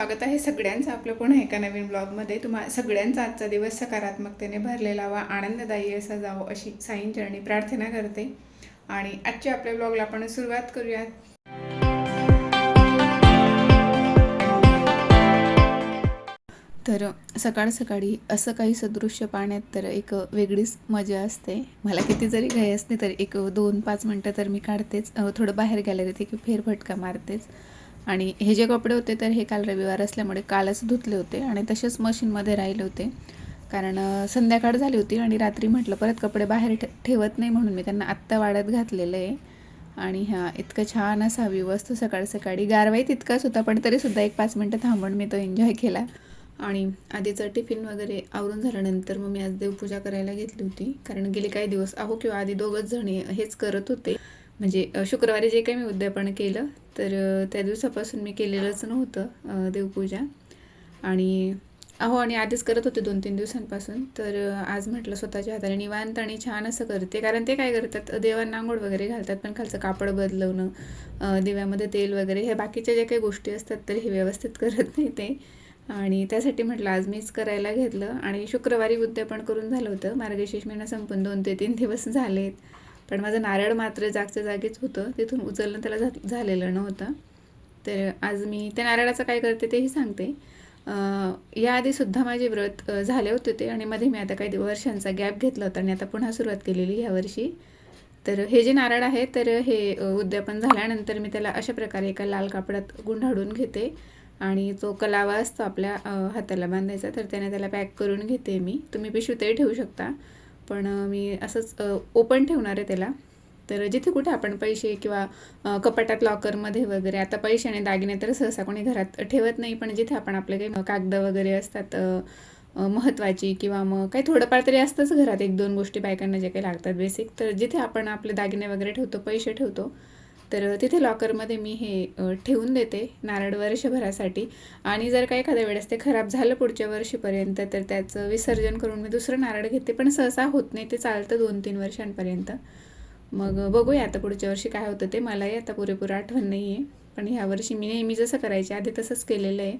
स्वागत आहे सगळ्यांचं आपलं पुन्हा एका नवीन ब्लॉगमध्ये. तुम्हा सगळ्यांचा आजचा दिवस सकारात्मकतेने भरलेला वा आनंददायी असा जावो अशी साईंचरणी प्रार्थना करते. आणि आजच्या आपल्या ब्लॉगला आपण सुरुवात करूयात. तर सकाळ सकाळी असं काही सदृश्य पाण्यात तर एक वेगळीच मजा असते. मला किती जरी घाई असली तर एक दोन पाच मिनटं तर मी काढतेच. थोडं बाहेर गॅलरीत एक फेरफटका मारतेच. आणि हे जे कपडे होते तर हे काल रविवार असल्यामुळे कालच धुतले होते आणि तसेच मशीनमध्ये राहिले होते. कारण संध्याकाळ झाली होती आणि रात्री म्हटलं परत कपडे बाहेर ठे ठेवत नाही म्हणून मी त्यांना आत्ता वाड्यात घातलेलं आहे. आणि ह्या इतकं छान असा व्ह्यू असतो सकाळ सकाळी गारवाई तितकाच होता पण तरीसुद्धा एक पाच मिनटं थांबून मी तो एन्जॉय केला. आणि आधीचं टिफिन वगैरे आवरून झाल्यानंतर मग मी आज देवपूजा करायला घेतली होती. कारण गेले काही दिवस अहो किंवा आधी दोघंच जण हेच करत होते. म्हणजे शुक्रवारी जे काही मी उद्यापन केलं तर त्या दिवसापासून मी केलेलंच नव्हतं देवपूजा. आणि अहो आणि आधीच करत होते दोन तीन दिवसांपासून. तर आज म्हटलं स्वतःच्या हाताने निवांत आणि छान असं करते. कारण ते काय करतात देवांना आंघोळ वगैरे घालतात पण खालचं कापड बदलवणं दिव्यामध्ये तेल वगैरे ह्या बाकीच्या ज्या काही गोष्टी असतात तर हे व्यवस्थित करत नाही ते. आणि त्यासाठी म्हटलं आज मीच करायला घेतलं. आणि शुक्रवारी उद्यापन करून झालं होतं. मार्गशीर्ष महिना संपून दोन ते तीन दिवस झालेत. पण माझं नारळ मात्र जागच्या जागीच होतं. तिथून उचलणं त्याला झा- झालेलं नव्हतं. तर आज मी त्या नारळाचं काय करते तेही सांगते. याआधीसुद्धा माझे व्रत झाले होते ते आणि मध्ये मी आता काही वर्षांचा गॅप घेतला होता आणि आता पुन्हा सुरुवात केलेली ह्या वर्षी. तर हे जे नारळ आहे तर हे उद्यापन झाल्यानंतर मी त्याला अशा प्रकारे एका लाल कापडात गुंडाळून घेते आणि जो कलावा असतो आपल्या हाताला बांधायचा तर त्याने त्याला पॅक करून घेते मी. तुम्ही पिशवीतही ठेवू शकता. पण मी असंच ओपन ठेवणार आहे त्याला. तर जिथे कुठे आपण पैसे किंवा कपाटात लॉकरमध्ये वगैरे आता पैसे आणि दागिने तर सहसा कोणी घरात ठेवत नाही पण जिथे आपण आपले काही कागद वगैरे असतात महत्त्वाची किंवा मग काही थोडंफार तरी असतंच घरात एक दोन गोष्टी बायकांना जे काही लागतात बेसिक तर जिथे आपण आपले दागिने वगैरे ठेवतो पैसे ठेवतो तर तिथे लॉकरमध्ये मी हे ठेवून देते नारळ वर्षभरासाठी. आणि जर का एखाद्या वेळेस ते खराब झालं पुढच्या वर्षीपर्यंत तर त्याचं विसर्जन करून मी दुसरं नारळ घेते. पण सहसा होत नाही ते चालतं दोन तीन वर्षांपर्यंत. मग बघूया आता पुढच्या वर्षी काय होतं ते. मलाही आता पुरेपूर आठवण नाही आहे पण ह्या वर्षी मी नेहमी जसं करायचे आधी तसंच केलेलं आहे.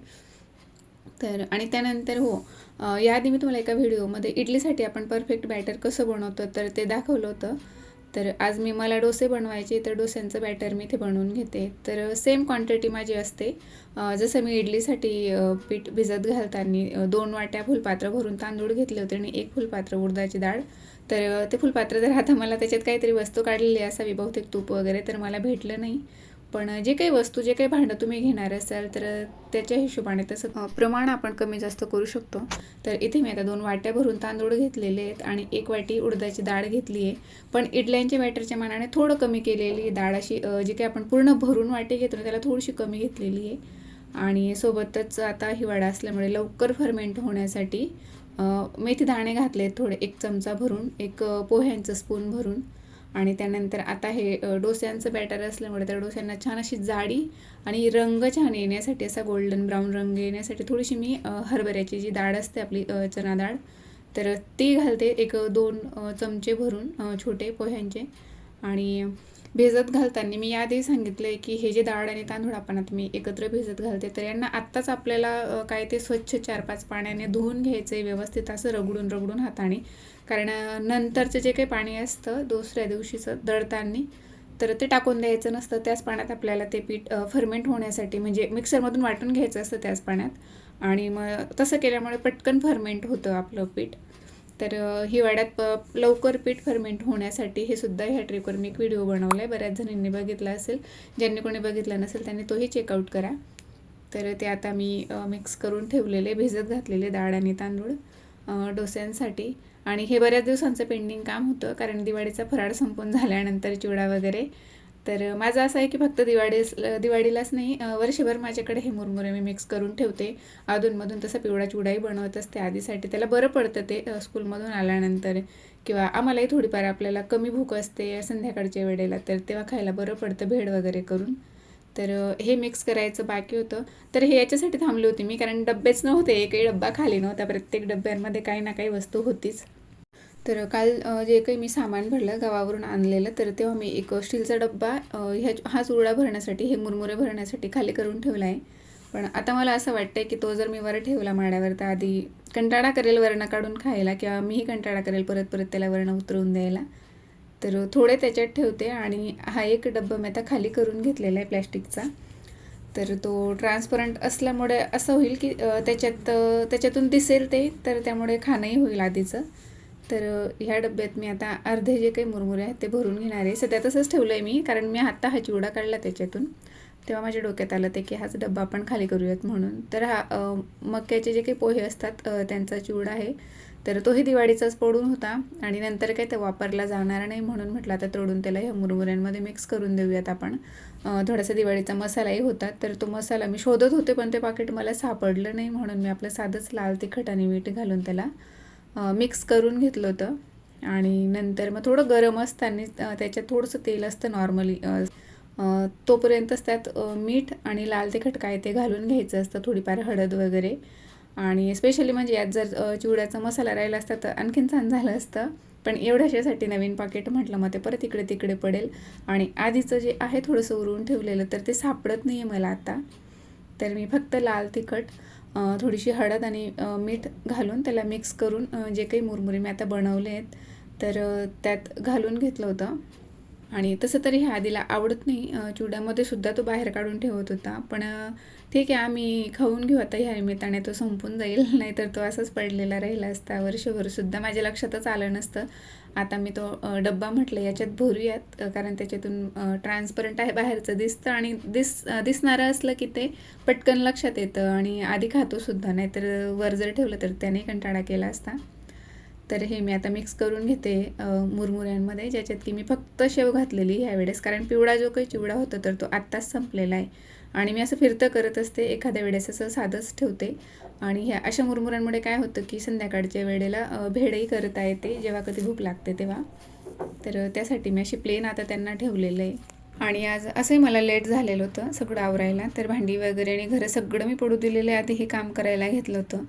तर आणि त्यानंतर हो याआधी मी तुम्हाला एका व्हिडिओमध्ये इडलीसाठी आपण परफेक्ट बॅटर कसं बनवतो तर ते दाखवलं होतं. तर आज मी मला डोसे बनवायचे तर डोस्यांचं बॅटर मी इथे बनवून घेते. तर सेम क्वांटिटी माझी असते. जसं मी इडलीसाठी पीठ भिजत घालताना दोन वाट्या फुलपात्र भरून तांदूळ घेतले होते आणि एक फुलपात्र उडदाची डाळ. तर ते फुलपात्र जर आता मला त्याच्यात काहीतरी वस्तू काढलेली असावी बहुतेक तूप वगैरे तर मला भेटलं नाही. पण जे काही वस्तू जे काही भांडं तुम्ही घेणार असाल तर त्याच्या हिशोबाने तसं प्रमाण आपण कमी जास्त करू शकतो. तर इथे मी आता दोन वाट्या भरून तांदूळ घेतलेले आहेत आणि एक वाटी उडदाची डाळ घेतली आहे. पण इडल्यांच्या बॅटरच्या मानाने थोडं कमी केलेली आहे. डाळ अशी जी काही आपण पूर्ण भरून वाटी घेतो त्याला थोडीशी कमी घेतलेली आहे. आणि सोबतच आता हिवाळा असल्यामुळे लवकर फर्मेंट होण्यासाठी मेथी दाणे घातले थोडे एक चमचा भरून एक पोह्यांचं स्पून भरून. आणि त्यानंतर आता हे डोस्यांचं बॅटर असल्यामुळे त्या डोस्यांना छान अशी जाडी आणि रंग छान येण्यासाठी असा गोल्डन ब्राऊन रंग येण्यासाठी थोडीशी मी हरभऱ्याची जी डाळ असते आपली चना डाळ तर ती घालते. एक दोन चमचे भरून छोटे पोह्यांचे. आणि भिजत घालताना मी याआधी सांगितलं आहे की हे जे डाळ आणि तांदूळ आपण आता मी एकत्र भिजत घालते तर यांना आत्ताच आपल्याला काय ते स्वच्छ चार पाच पाण्याने धुवून घ्यायचं आहे व्यवस्थित असं रगडून रगडून हाताने. कारण नंतरचं जे काही पाणी असतं दुसऱ्या दिवशीचं दळताना तर ते टाकून द्यायचं नसतं. त्याच पाण्यात आपल्याला ते पीठ फर्मेंट होण्यासाठी म्हणजे मिक्सरमधून वाटून घ्यायचं असतं त्याच पाण्यात. आणि मग तसं केल्यामुळे पटकन फर्मेंट होतं आपलं पीठ. तर हिवाळ्यात प लवकर पीठ फर्मेंट होण्यासाठी हे सुद्धा ह्या ट्रिकवर मी एक व्हिडिओ बनवला आहे बऱ्याच जणांनी बघितला असेल. ज्यांनी कोणी बघितला नसेल त्यांनी तोही चेकआउट करा. तर ते आता मी मिक्स करून ठेवलेले भिजत घातलेले डाळ आणि तांदूळ डोस्यांसाठी. आणि हे बऱ्याच दिवसांचं पेंडिंग काम होतं कारण दिवाळीचा फराळ संपून झाल्यानंतर चिवडा वगैरे तर माझं असं आहे की फक्त दिवाळीस दिवाळीलाच नाही वर्षभर माझ्याकडे हे मुरमुरे मी मिक्स करून ठेवते. अधूनमधून तसा पिवळा चिवडाही बनवत असते. आधीसाठी त्याला बरं पडतं ते स्कूलमधून आल्यानंतर. किंवा आम्हालाही थोडीफार आपल्याला कमी भूक असते संध्याकाळच्या वेळेला तर तेव्हा खायला बरं पडतं भेड वगैरे करून. तर हे मिक्स करायचं बाकी होतं. तर हे याच्यासाठी थांबली होती मी कारण डब्बेच नव्हते. एकही डब्बा खाली नव्हता. प्रत्येक डब्यांमध्ये काही ना काही वस्तू होतीच. तर काल जे काही मी सामान भरलं गावावरून आणलेलं तर तेव्हा मी एक स्टीलचा डब्बा ह्या हा चुरडा भरण्यासाठी हे मुरमुरे भरण्यासाठी खाली करून ठेवला आहे. पण आता मला असं वाटतंय की तो जर मी वर ठेवला माड्यावर तर आधी कंटाळा करेल वरणं काढून खायला किंवा मीही कंटाळा करेल परत परत त्याला वरणं उतरवून द्यायला. तर थोडे त्याच्यात ठेवते आणि हा एक डब्बा मी आता खाली करून घेतलेला आहे प्लॅस्टिकचा. तर तो ट्रान्सपरंट असल्यामुळे असं होईल की त्याच्यात त्याच्यातून दिसेल ते तर त्यामुळे खाणंही होईल आधीचं. तर ह्या डब्यात मी आता अर्धे जे काही मुरमुरे आहेत ते भरून घेणार आहे. सध्या तसंच ठेवलं आहे मी कारण मी आत्ता हा चिवडा काढला त्याच्यातून. तेव्हा माझ्या डोक्यात आलं ते की हाच डब्बा आपण खाली करूयात म्हणून. तर हा मक्याचे जे काही पोहे असतात त्यांचा चिवडा आहे. तर तोही दिवाळीचाच पडून होता आणि नंतर काही ते वापरला जाणार नाही म्हणून म्हटलं आता तोडून त्याला ह्या मुरमुऱ्यांमध्ये मिक्स करून देऊयात आपण. थोडासा दिवाळीचा मसालाही होता तर तो मसाला मी शोधत होते पण ते पाकिट मला सापडलं नाही म्हणून मी आपलं साधंच लाल तिखट आणि मीठ घालून त्याला मिक्स करून घेतलं होतं. आणि नंतर मग थोडं गरम असताना त्याच्यात थोडंसं तेल असतं नॉर्मली तोपर्यंतच त्यात मीठ आणि लाल तिखट काय ते घालून घ्यायचं असतं थोडीफार हळद वगैरे. आणि स्पेशली म्हणजे यात जर चिवड्याचा मसाला राहिला असता तर आणखीन छान झालं असतं. पण एवढ्याशासाठी नवीन पाकिट म्हटलं मग ते परत इकडे तिकडे पडेल. आणि आधीचं जे आहे थोडंसं उरून ठेवलेलं तर ते सापडत नाही आहे मला आता. तर मी फक्त लाल तिखट थोडीशी हळद आणि मीठ घालून त्याला मिक्स करून जे काही मुरमुरे मी आता बनवले आहेत तर त्यात घालून घेतलं होतं. आणि तसं तरी ह्या आधीला आवडत नाही. चिवड्यामध्ये सुद्धा तो बाहेर काढून ठेवत होता. पण ठीक आहे आम्ही खाऊन घेऊ आता ह्या निमित्ताने. तो संपून जाईल. नाहीतर तो असाच पडलेला राहिला असता. वर्षभरसुद्धा माझ्या लक्षातच आलं नसतं. आता मी तो डब्बा म्हटलं याच्यात भरूयात कारण त्याच्यातून ट्रान्सपरंट आहे बाहेरचं दिसतं आणि दिस दिसणारं असलं की ते पटकन लक्षात येतं आणि आधी खातोसुद्धा नाही नाहीतर वर जर ठेवलं तर त्याने कंटाळा केला असता. तर हे मी आता मिक्स करून घेते मुरमुऱ्यांमध्ये ज्याच्यात की मी फक्त शेव घातलेली ह्यावेळेस कारण पिवळा जो काही चिवडा होता तर तो आत्ताच संपलेला आहे. आणि मी असं फिरतं करत असते एखाद्या वेळेस असं साधंच ठेवते. आणि ह्या अशा मुरमुऱ्यांमुळे काय होतं की संध्याकाळच्या वेळेला भेडही करता येते जेव्हा कधी भूक लागते तेव्हा. तर त्यासाठी मी अशी प्लेन आता त्यांना ठेवलेलं आहे. आणि आज असंही मला लेट झालेलं होतं सगळं आवरायला. तर भांडी वगैरे आणि घरं सगळं मी पडू दिलेलं आहे आधी हे काम करायला घेतलं होतं.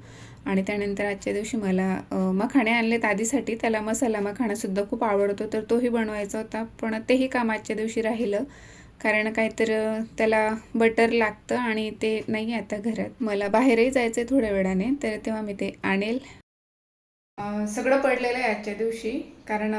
आणि त्यानंतर आजच्या दिवशी मला मखाणे मखाणे आणलेत आधीसाठी. त्याला मसाला मखाणासुद्धा खूप आवडतो तर तोही बनवायचा होता. पण तेही काम आजच्या दिवशी राहिलं. कारण काहीतर त्याला बटर लागतं आणि ते नाही आहे आता घरात. मला बाहेरही जायचं आहे थोड्या वेळाने तर तेव्हा मी ते आणेल. सगळं पडलेलं आहे आजच्या दिवशी. कारण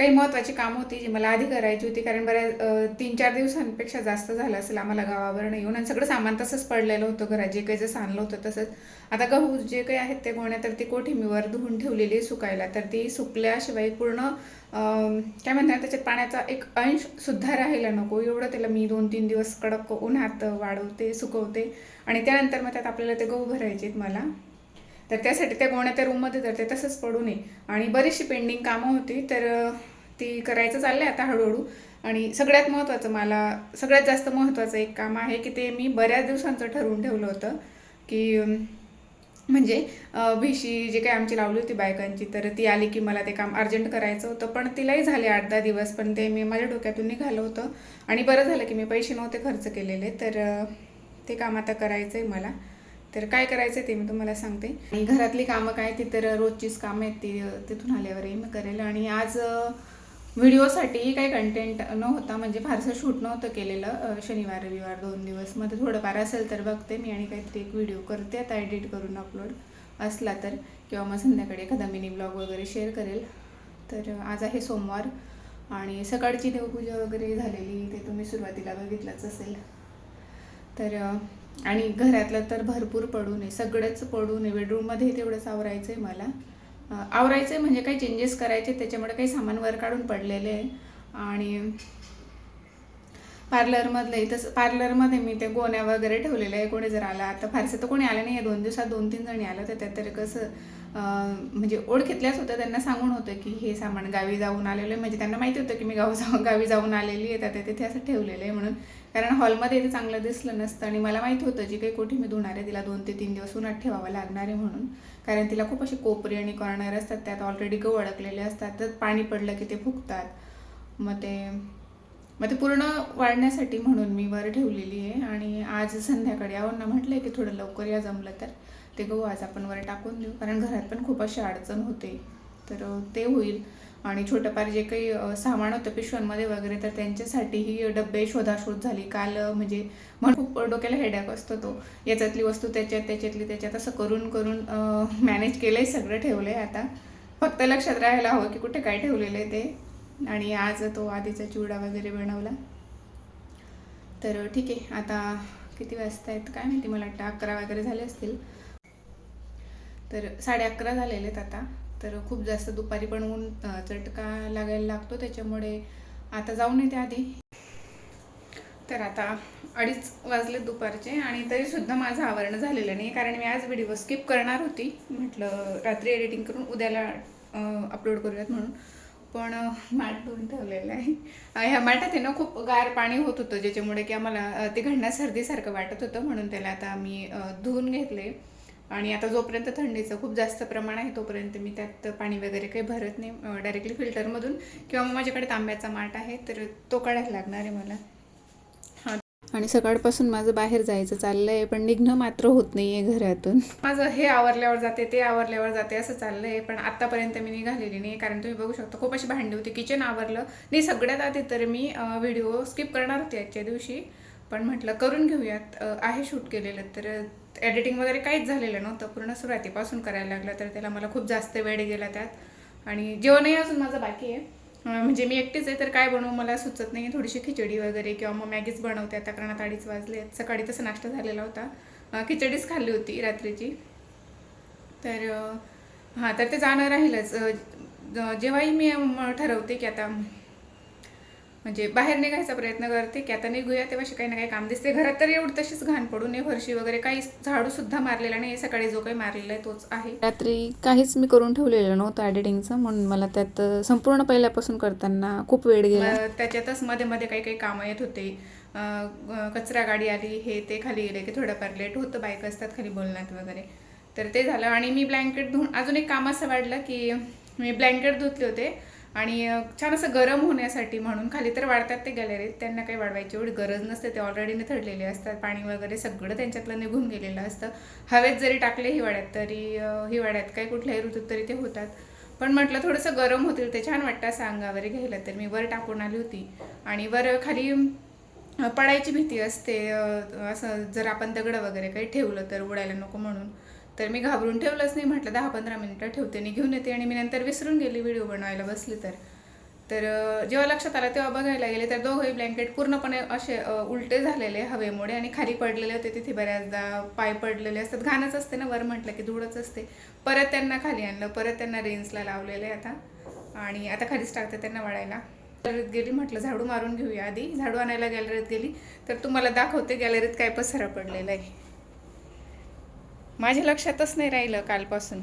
काही महत्त्वाची कामं होती जी मला आधी करायची होती कारण बऱ्याच तीन चार दिवसांपेक्षा जास्त झालं असेल आम्हाला गावावरून येऊन आणि सगळं सामान तसंच पडलेलं होतं घरात जे काही जसं आणलं होतं तसंच. आता गहू जे काही आहेत ते गोण्या तर ती कोठिंबीवर धुवून ठेवलेली आहे सुकायला. तर ती सुकल्याशिवाय पूर्ण काय म्हणतात त्याच्यात पाण्याचा एक अंश सुद्धा राहायला नको. एवढं त्याला मी दोन तीन दिवस कडक उन्हात वाढवते सुकवते. आणि त्यानंतर मग त्यात आपल्याला ते गहू भरायचे आहेत मला. तर त्यासाठी त्या गोण्या त्या रूममध्ये तर ते तसंच पडू नये. आणि बरीचशी पेंडिंग कामं होती तर ती करायचं चाललं आहे आता हळूहळू. आणि सगळ्यात महत्त्वाचं मला सगळ्यात जास्त महत्त्वाचं एक काम आहे की ते मी बऱ्याच दिवसांचं ठरवून ठेवलं होतं की म्हणजे भीशी भिशी जी काही आमची लावली होती बायकांची तर ती आली की मला ते काम अर्जंट करायचं होतं. पण तिलाही झाले आठ दहा दिवस पण ते मी माझ्या डोक्यातून निघालं होतं. आणि बरं झालं की मी पैसे नव्हते खर्च केलेले तर ते काम आता करायचं आहे मला. तर काय करायचं ते मी तुम्हाला सांगते. आणि घरातली कामं काय ती तर रोजचीच कामं आहेत ती तिथून आल्यावरही मी करेल. आणि आज व्हिडिओसाठी व्हिडिओसाठीही काही कंटेंट नव्हता म्हणजे फारसं शूट नव्हतं केलेलं शनिवार रविवार दोन दिवस. मध्ये थोडंफार असेल तर बघते मी आणि काहीतरी एक व्हिडिओ करते. आता एडिट करून अपलोड असला तर किंवा मग संध्याकाळी एखादा मिनी ब्लॉग वगैरे शेअर करेल. तर आज आहे सोमवार आणि सकाळची देवपूजा वगैरे झालेली ते तुम्ही सुरुवातीला बघितलंच असेल. तर आणि घरातलं तर भरपूर पडू नये. सगळंच पडू नये. बेडरूममध्ये तेवढंच आवरायचं आहे मला. आवरायचं आहे म्हणजे काही चेंजेस करायचे त्याच्यामुळे काही सामान वर काढून पडलेले आहे. आणि पार्लरमधलं तसं पार्लरमध्ये मी ते गोण्या वगैरे ठेवलेल्या आहे. कोणी जर आला आता फारसं तर कोणी आलं नाही आहे दोन दिवसात दोन तीन जणी आलं तर त्यात तरी कसं म्हणजे ओळखीतल्याच होतं त्यांना सांगून होतं की हे सामान गावी जाऊन आलेलं आहे. म्हणजे त्यांना माहिती होतं की मी गाव जाऊन गावी जाऊन आलेली आहे. तर तिथे असं ठेवलेलं आहे म्हणून. कारण हॉलमध्ये ते चांगलं दिसलं नसतं. आणि मला माहिती होतं जी काही कोठी मी धुणार आहे तिला दोन ते तीन दिवस उन्हात ठेवावं लागणार आहे म्हणून. कारण तिला खूप अशी कोपरी आणि कॉर्नर असतात. त्यात ऑलरेडी गहू अडकलेले असतात. तर पाणी पडलं की ते फुगतात. मग ते मग ते पूर्ण वाढण्यासाठी म्हणून मी वर ठेवलेली आहे. आणि आज संध्याकाळी ना म्हटलं की थोडं लवकर या जमलं तर. ते गहू आज आपण वर टाकून देऊ. कारण घरात पण खूप अशी अडचण होते. तर ते होईल. आणि छोटंफार जे काही सामान होतं पिशव्यांमध्ये वगैरे तर त्यांच्यासाठीही डबे शोधाशोध झाली. काल म्हणजे म्हणून खूप डोक्याला हेडॅक असतो तो. याच्यातली वस्तू त्याच्यात त्याच्यातली त्याच्यात असं करून करून मॅनेज केलंय सगळं ठेवलंय आता. फक्त लक्षात राहायला हवं की कुठे काय ठेवलेलं आहे ते. आणि आज तो आधीचा चिवडा वगैरे बनवला. तर ठीक आहे. आता किती वाजता आहेत काय माहिती? मला वाटतं अकरा वगैरे झाले असतील. तर साडे अकरा झालेले आहेत आता. तर खूप जास्त दुपारी पण ऊन चटका लागायला लागतो. त्याच्यामुळे आता जाऊन येते आधी. तर आता अडीच वाजले दुपारचे आणि तरीसुद्धा माझं आवरण झालेलं नाही कारण मी आज व्हिडिओ स्किप करणार होती. म्हटलं रात्री एडिटिंग करून उद्याला अपलोड करूयात म्हणून. पण माठ धुवून ठेवलेलं आहे. ह्या माठात आहे ना खूप गार पाणी होत होतं. ज्याच्यामुळे की आम्हाला ते घडण्या सर्दीसारखं वाटत होतं. म्हणून त्याला आता आम्ही धुवून घेतले. आणि आता जोपर्यंत थंडीचं खूप जास्त प्रमाण आहे तोपर्यंत मी त्यात पाणी वगैरे काही भरत नाही डायरेक्टली फिल्टरमधून किंवा मग माझ्याकडे तांब्याचा माठ आहे तर तो काढायला लागणार आहे मला. हां. आणि सकाळपासून माझं बाहेर जायचं चाललं आहे पण निघणं मात्र होत नाही आहे घरातून. माझं हे आवरल्यावर जाते ते आवरल्यावर जाते असं चाललं आहे पण आत्तापर्यंत मी निघालेली नाही कारण तुम्ही बघू शकता खूप अशी भांडी होती. किचन आवरलं. नाही सगळ्यात आधी तर मी व्हिडिओ स्किप करणार होते आजच्या दिवशी. पण म्हटलं करून घेऊयात. आहे शूट केलेलं तर एडिटिंग वगैरे काहीच झालेलं नव्हतं. पूर्ण सुरुवातीपासून करायला लागलं तर त्याला मला खूप जास्त वेळ गेला त्यात. आणि जेवणही अजून माझं बाकी आहे. म्हणजे मी एकटीच आहे तर काय बनवू मला सुचत नाही. थोडीशी खिचडी वगैरे किंवा मग मॅगीच बनवते. आता कारण आता अडीच वाजले सकाळी तसं नाश्ता झालेला होता. खिचडीच खाल्ली होती रात्रीची. तर हां तर ते जाणं राहीलच. जेव्हाही मी ठरवते की आता म्हणजे बाहेर निघायचा प्रयत्न करते की आता निघूया तेव्हा काही ना काही काम दिसते. घरात तर एवढं तशीच घाण पडून आहे फरशी वगैरे काही झाडू सुद्धा मारलेला नाही सकाळी जो काही मारलेला आहे तोच आहे. रात्री काहीच मी करून ठेवलेलं नव्हतं एडिटिंगचं म्हणून मला त्यात संपूर्ण पहिल्यापासून करताना खूप वेळ गेला. त्याच्यातच मध्ये मध्ये काही काही कामं येत होते. कचरा गाडी आली हे ते खाली गेले की थोडंफार लेट होतं बाईक असतात खाली बोलण्यात वगैरे. तर ते झालं आणि मी ब्लँकेट धुवून अजून एक काम असं वाढलं की मी ब्लँकेट धुतले होते. आणि छान असं गरम होण्यासाठी म्हणून खाली तर वाढतात ते गॅलरीत त्यांना काही वाढवायची एवढी गरज नसते ते ऑलरेडी निथळलेले असतात पाणी वगैरे सगळं त्यांच्यातलं निघून गेलेलं असतं. हवेत जरी टाकले हिवाळ्यात तरी हिवाळ्यात काही कुठल्याही ऋतूत तरी ते होतात. पण म्हटलं थोडंसं गरम होतील ते छान वाटतं असं अंगावर घ्यायला तर. मी वर टाकून आली होती आणि वर खाली पडायची भीती असते असं जर आपण दगडं वगैरे काही ठेवलं तर उडायला नको म्हणून. तर मी घाबरून ठेवलंच नाही. म्हटलं दहा पंधरा मिनिटं ठेवते आणि घेऊन येते. आणि मी नंतर विसरून गेली व्हिडिओ बनवायला बसली तर. तर जेव्हा लक्षात आलं तेव्हा बघायला गेले तर दोघंही ब्लँकेट पूर्णपणे असे उलटे झालेले हवेमुळे आणि खाली पडलेले होते तिथे बऱ्याचदा. पाय पडलेले असतात. घाणच असते ना वर म्हटलं की धूळच असते. परत त्यांना खाली आणलं. परत त्यांना रेन्सला लावलेले आता. आणि आता खालीच टाकते त्यांना वाढायला गॅलरीत गेली म्हटलं झाडू मारून घेऊया आधी. झाडू आणायला गॅलरीत गेली. तर तुम्हाला दाखवते गॅलरीत काय पसारा पडलेला आहे. माझ्या लक्षातच नाही राहिलं कालपासून.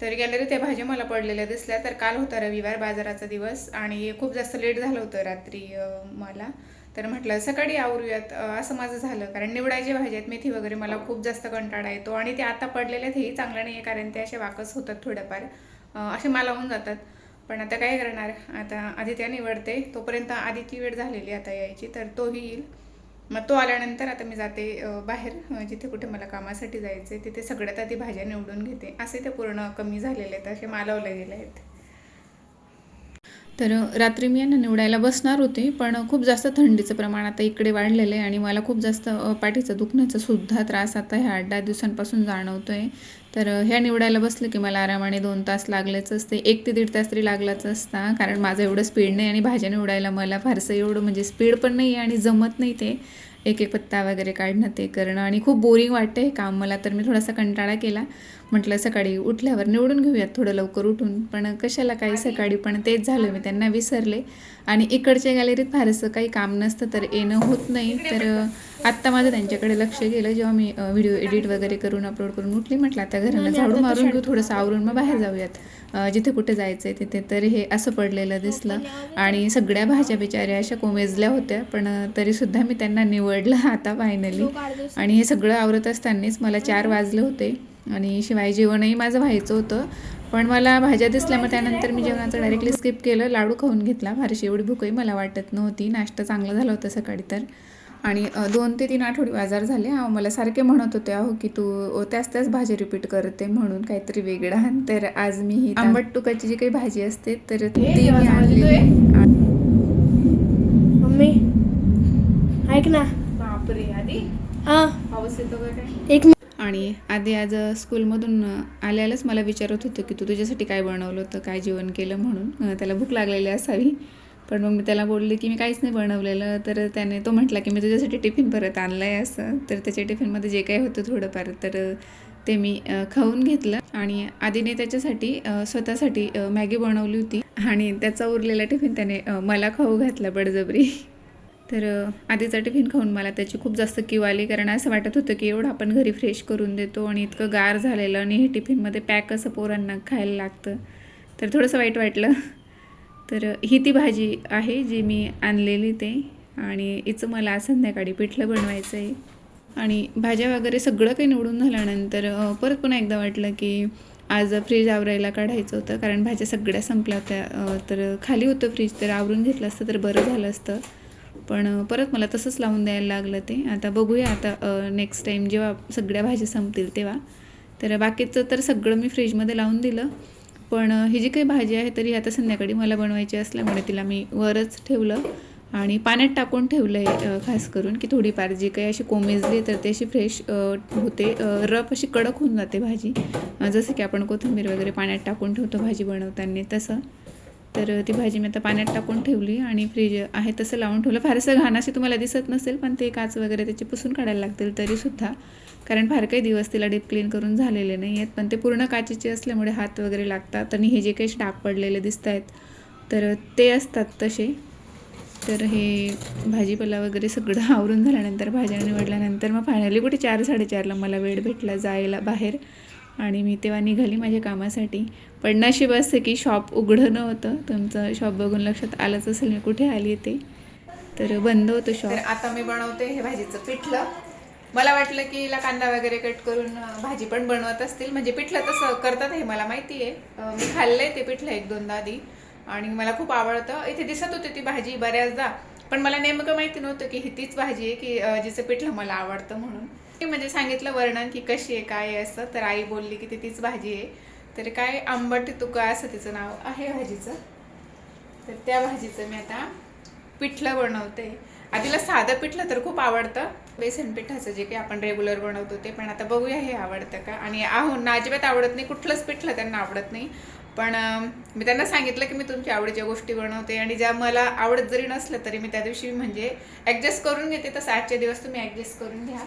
तर गॅलरी त्या भाज्या मला पडलेल्या दिसल्या. तर काल होता रविवार बाजाराचा दिवस आणि खूप जास्त लेट झालं होतं रात्री मला. तर म्हटलं सकाळी आवरूयात. असं माझं झालं. कारण निवडायच्या भाज्या आहेत मेथी वगैरे मला खूप जास्त कंटाळा येतो आणि ते आता पडलेल्या आहेत हेही चांगलं नाही आहे कारण ते असे वाकस होतात थोड्याफार असे मला होऊन जातात. पण आता काय करणार? आता आधी त्या निवडते. तोपर्यंत आधीची वेळ झालेली आता यायची तर तोही येईल. मग तो आल्यानंतर आता मी जाते बाहेर जिथे कुठे मला कामासाठी जायचं आहे तिथे सगळ्यात आधी भाज्या निवडून घेते. असे ते पूर्ण कमी झालेले आहेत असे मालवले गेले आहेत. तर रात्री मी यांना निवडायला बसणार होते पण खूप जास्त थंडीचं प्रमाण आता इकडे वाढलेलं आहे आणि मला खूप जास्त पाठीचं दुखण्याचा सुद्धा त्रास आता ह्या आठ दहा दिवसांपासून जाणवतो आहे तर ह्या निवडायला बसलं की मला आरामाने दोन तास लागलेच असते. एक ते दीड तास तरी लागलाच असता कारण माझं एवढं स्पीड नाही आणि भाज्या निवडायला मला फारसं एवढं म्हणजे स्पीड पण नाही आहे आणि जमत नाही ते. एक एक पत्ता वगैरे काढणं ते करणं आणि खूप बोरिंग वाटतं हे काम. मला तर मी थोडासा कंटाळा केला. म्हटलं सकाळी उठल्यावर निवडून घेऊयात थोडं लवकर उठून. पण कशाला काही सकाळी पण तेच झालं मी त्यांना विसरले. आणि इकडच्या गॅलरीत फारसं काही काम नसतं तर येणं होत नाही. तर आत्ता माझं त्यांच्याकडे लक्ष गेलं. जेव्हा मी व्हिडिओ एडिट वगैरे करून अपलोड करून उठली म्हटलं आता घराला झाडू मारून घेऊ थोडंसं आवरून मग बाहेर जाऊयात. जिथे कुठे जायचं आहे तिथे. तर हे असं पडलेलं दिसलं. आणि सगळ्या भाज्या बिचाऱ्या अशा कोमेजल्या होत्या. पण तरीसुद्धा मी त्यांना निवडलं आता फायनली आणि हे सगळं आवरत असतानाच मला चार वाजले होते. आणि शिवाय जेवणही माझं व्हायचं होतं. पण मला भाज्या दिसल्या मग त्यानंतर मी जेवणाचं डायरेक्टली स्किप केलं. लाडू खाऊन घेतला. फारशी एवढी भूकही मला वाटत नव्हती. नाश्ता चांगला झाला होता सकाळी तर. आणि दोन ते तीन आठवडे बाजार झाले. मला सारखे म्हणत होते अहो की तू त्याच त्याच भाजी रिपीट करते म्हणून काहीतरी वेगळा तर आज मी ही आंबट. तुकाची जी काही भाजी असते तर ती मी आणलेली मम्मी ऐक ना. बापरे आधी? हा. पाऊस येतो का काय? एक मि- आणि आधी आज स्कूलमधून आल्यालाच मला विचारत होतं की तू तुझ्यासाठी काय बनवलं होतं काय जेवण केलं म्हणून. त्याला भूक लागलेली असावी. पण मग मी त्याला बोलले की मी काहीच नाही बनवलेलं. तर त्याने तो म्हटला की मी तुझ्यासाठी टिफिन परत आणलं आहे असं. तर त्याच्या टिफिनमध्ये जे काही होतं थोडंफार तर ते मी खाऊन घेतलं. आणि आधीने त्याच्यासाठी स्वतःसाठी मॅगी बनवली होती. आणि त्याचा उरलेला टिफिन त्याने मला खाऊ घातला बडजबरी. तर आधीचा टिफिन खाऊन मला त्याची खूप जास्त किव आली. कारण असं वाटत होतं की एवढं आपण घरी फ्रेश करून देतो आणि इतकं गार झालेलं आणि हे टिफिनमध्ये पॅक असं पोरांना खायला लागतं. तर थोडंसं वाईट वाटलं. तर ही ती भाजी आहे जी मी आणलेली ते आणि हिचं मला संध्याकाळी पिठलं बनवायचं आहे आणि भाज्या वगैरे सगळं काही निवडून झाल्यानंतर परत पुन्हा एकदा वाटलं की आज फ्रीज आवरायला काढायचं होतं. कारण भाज्या सगळ्या संपल्या होत्या. तर खाली होतं फ्रीज तर आवरून घेतलं असतं तर बरं झालं असतं. पण परत मला तसंच लावून द्यायला लागलं ते. आता बघूया आता नेक्स्ट टाईम जेव्हा सगळ्या भाज्या संपतील तेव्हा. तर बाकीचं तर सगळं मी फ्रीजमध्ये लावून दिलं. पण ही जी काही भाजी आहे तरी आता संध्याकाळी मला बनवायची असल्यामुळे तिला मी वरच ठेवलं आणि पाण्यात टाकून ठेवलं आहे खास करून की थोडीफार जी काही अशी कोमेजली तर ती अशी फ्रेश होते. रफ अशी कडक होऊन जाते भाजी. जसं की आपण कोथिंबीर वगैरे पाण्यात टाकून ठेवतो भाजी बनवताना तसं. तर ती भाजी मी आता पाण्यात टाकून ठेवली आणि फ्रीज आहे तसं लावून ठेवलं. फारसं घाण अशी तुम्हाला दिसत नसेल पण ते काच वगैरे त्याचे पुसून काढायला लागतील तरीसुद्धा. कारण फार काही दिवस तिला डीप क्लीन करून झालेले नाही आहेत पण ते पूर्ण काचेचे असल्यामुळे हात वगैरे लागतात आणि हे जे काही डाग पडलेले दिसत आहेत तर ते असतात तसे. तर हे भाजीपाला वगैरे सगळं आवरून झाल्यानंतर भाज्या निवडल्यानंतर मग फायनली कुठे चार साडेचारला मला वेळ भेटला जायला बाहेर. आणि मी तेव्हा निघाली माझ्या कामासाठी. पण नशीब असतं की शॉप उघडं नव्हतं तुमचं शॉप बघून लक्षात आलंच असेल मी कुठे आली ते. तर बंद होतं शॉप आता मी बनवते हे भाजीचं पिठलं. मला वाटलं की हिला कांदा वगैरे कट करून भाजी पण बनवत असतील. म्हणजे पिठलं तसं करतात हे मला माहिती आहे. मी मी खाल्लंय ते पिठलं एक दोनदा आधी. आणि मला खूप आवडतं. इथे दिसत होती ती भाजी बऱ्याचदा. पण मला नेमकं माहिती नव्हतं की ही तीच भाजी आहे की जिचं पिठलं मला आवडतं म्हणून. मी म्हणजे सांगितलं वर्णन की कशी आहे काय आहे असं. तर आई बोलली की ती तीच भाजी आहे. तर काय? आंबट तुका असं तिचं नाव आहे भाजीचं. तर त्या भाजीचं मी आता पिठलं बनवते. आधीला साधं पिठलं तर खूप आवडतं. बेसन पिठाचं जे काही आपण रेग्युलर बनवतो ते पण आता बघूया हे आवडतं का? आणि आहो ना अजिबात आवडत नाही. कुठलंच पिठलं त्यांना आवडत नाही. पण मी त्यांना सांगितलं की मी तुमच्या आवडीच्या गोष्टी बनवते. आणि ज्या मला आवडत जरी नसलं तरी मी त्या दिवशी म्हणजे ॲडजस्ट करून घेते. तसं आजचे दिवस तुम्ही ॲडजस्ट करून घ्या.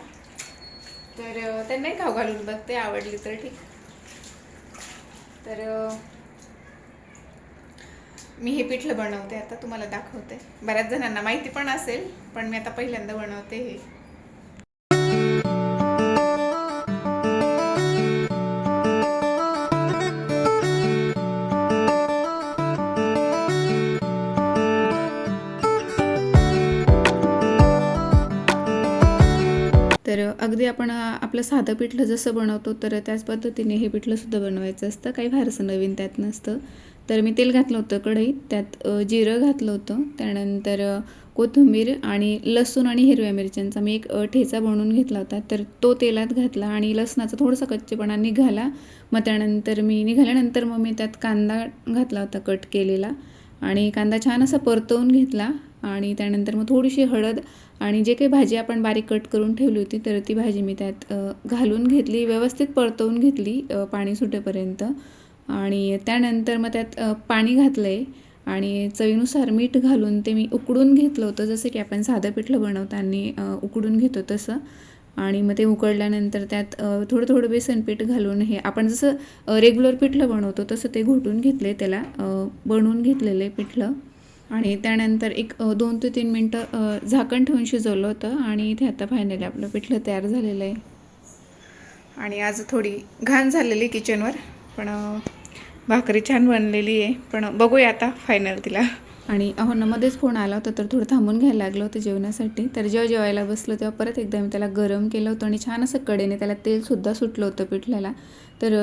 तर त्यांनाही खाऊ घालून बघते आवडली तर ठीक. तर मी हे पिठलं बनवते आता तुम्हाला दाखवते. बऱ्याच जणांना माहिती पण असेल पण मी आता पहिल्यांदा बनवते हे. तर अगदी आपण आपलं साधं पिठलं जसं बनवतो तर त्याच पद्धतीने हे पिठलंसुद्धा बनवायचं असतं. काही फारसं नवीन त्यात नसतं. तर मी तेल घातलं होतं कढईत. त्यात जिरं घातलं होतं. त्यानंतर कोथिंबीर आणि लसूण आणि हिरव्या मिरच्यांचा मी एक ठेचा बनवून घेतला होता. तर तो तेलात घातला आणि लसणाचा थोडासा कच्चेपणा निघाला. मग त्यानंतर मी निघाल्यानंतर मग मी त्यात कांदा घातला होता कट केलेला. आणि कांदा छान असा परतवून घेतला आणि त्यानंतर मग थोडीशी हळद आणि जे काही भाजी आपण बारीक कट करून ठेवली होती तर ती भाजी मी त्यात घालून घेतली व्यवस्थित परतवून घेतली पाणी सुटेपर्यंत. आणि त्यानंतर मग त्यात पाणी घातलं आहे आणि चवीनुसार मीठ घालून ते मी उकडून घेतलं होतं जसं की आपण साधं पिठलं बनवताना उकडून घेतो तसं. आणि मग ते उकडल्यानंतर त्यात थोडं थोडं बेसन पीठ घालून हे आपण जसं रेग्युलर पिठलं बनवतो तसं ते घोटून घेतले त्याला बनवून घेतलेलं आहे पिठलं. आणि त्यानंतर एक दोन ते तीन मिनटं झाकण ठेवून शिजवलं होतं आणि इथे आता फायनली आपलं पिठलं तयार झालेलं आहे. आणि आज थोडी घाण झालेली किचनवर पण भाकरी छान बनलेली आहे. पण बघूया आता फायनल तिला. आणि अहो मध्येच फोन आला होता तर थोडं थांबून घ्यायला लागलं होतं जेवणासाठी. तर जेव्हा जेवायला बसलो तेव्हा परत एकदा मी त्याला गरम केलं होतं आणि छान असं कडेने त्याला तेलसुद्धा सुटलं होतं पिठल्याला. तर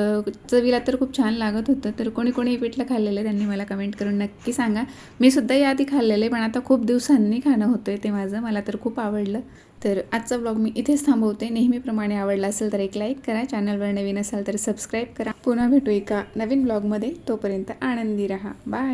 चवीला तर खूप छान लागत होतं तर कोणी कोणी पिठलं खाल्लेलं आहे त्यांनी मला कमेंट करून नक्की सांगा. मी सुद्धा याआधी खाल्लेलं आहे पण आता खूप दिवसांनी खाणं होतं आहे ते माझं मला तर खूप आवडलं. तर आजचा ब्लॉग मी इथेच थांबवते. नेहमीप्रमाणे आवडला असेल तर एक लाईक करा. चॅनलवर नवीन असाल तर सबस्क्राईब करा. पुन्हा भेटू एका नवीन ब्लॉगमध्ये तोपर्यंत आनंदी राहा. बाय